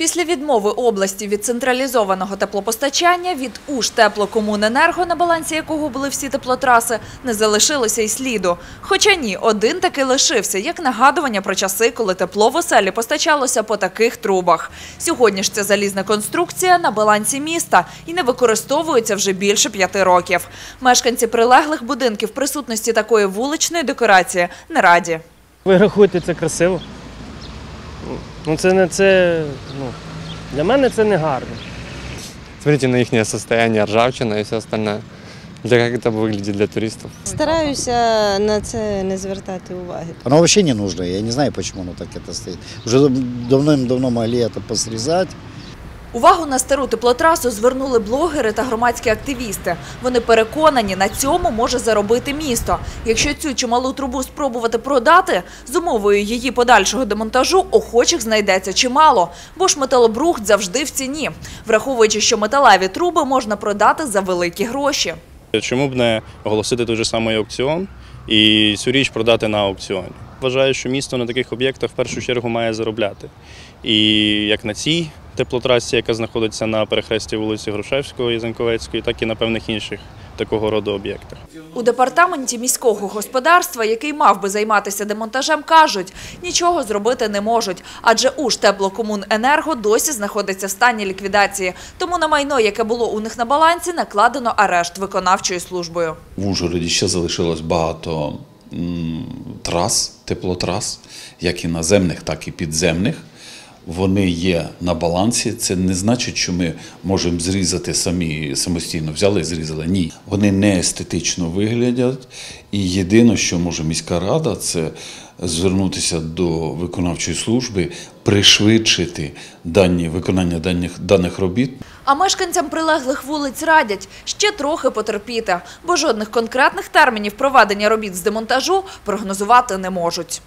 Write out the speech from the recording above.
Після відмови області від централізованого теплопостачання від УЖ теплокомуненерго, на балансі якого були всі теплотраси, не залишилося й сліду. Хоча ні, один таки лишився, як нагадування про часи, коли тепло в оселі постачалося по таких трубах. Сьогодні ж ця залізна конструкція на балансі міста і не використовується вже більше п'яти років. Мешканці прилеглих будинків присутності такої вуличної декорації не раді. Ви рахуєте це красиво? Ну це не це. Ну, для мене це не гарно. Смотрите на их состояние, ржавчина и все остальное. Для как это выглядит для туристов. Стараюся на це не звертати уваги. Оно вообще не нужно. Я не знаю, почему оно так это стоит. Уже давным-давно могли это посрезать. Увагу на стару теплотрасу звернули блогери та громадські активісти. Вони переконані, на цьому може заробити місто. Якщо цю чималу трубу спробувати продати, з умовою її подальшого демонтажу охочих знайдеться чимало, бо ж металобрухт завжди в ціні, враховуючи, що металеві труби можна продати за великі гроші. Чому б не оголосити той же самий аукціон і цю річ продати на аукціоні? Вважаю, що місто на таких об'єктах в першу чергу має заробляти. І як на цій теплотрасі, яка знаходиться на перехресті вулиці Грушевського і Заньковецької, так і на певних інших такого роду об'єктах. У департаменті міського господарства, який мав би займатися демонтажем, кажуть, нічого зробити не можуть, адже уж теплокомуненерго досі знаходиться в стані ліквідації. Тому на майно, яке було у них на балансі, накладено арешт виконавчою службою. В Ужгороді ще залишилось багато трас, теплотрас, як і наземних, так і підземних. Вони є на балансі. Це не значить, що ми можемо зрізати самі самостійно. Взяли і зрізали. Ні. Вони не естетично виглядять. І єдине, що може міська рада, це звернутися до виконавчої служби, пришвидшити дані виконання даних, даних робіт. А мешканцям прилеглих вулиць радять ще трохи потерпіти, бо жодних конкретних термінів проведення робіт з демонтажу прогнозувати не можуть.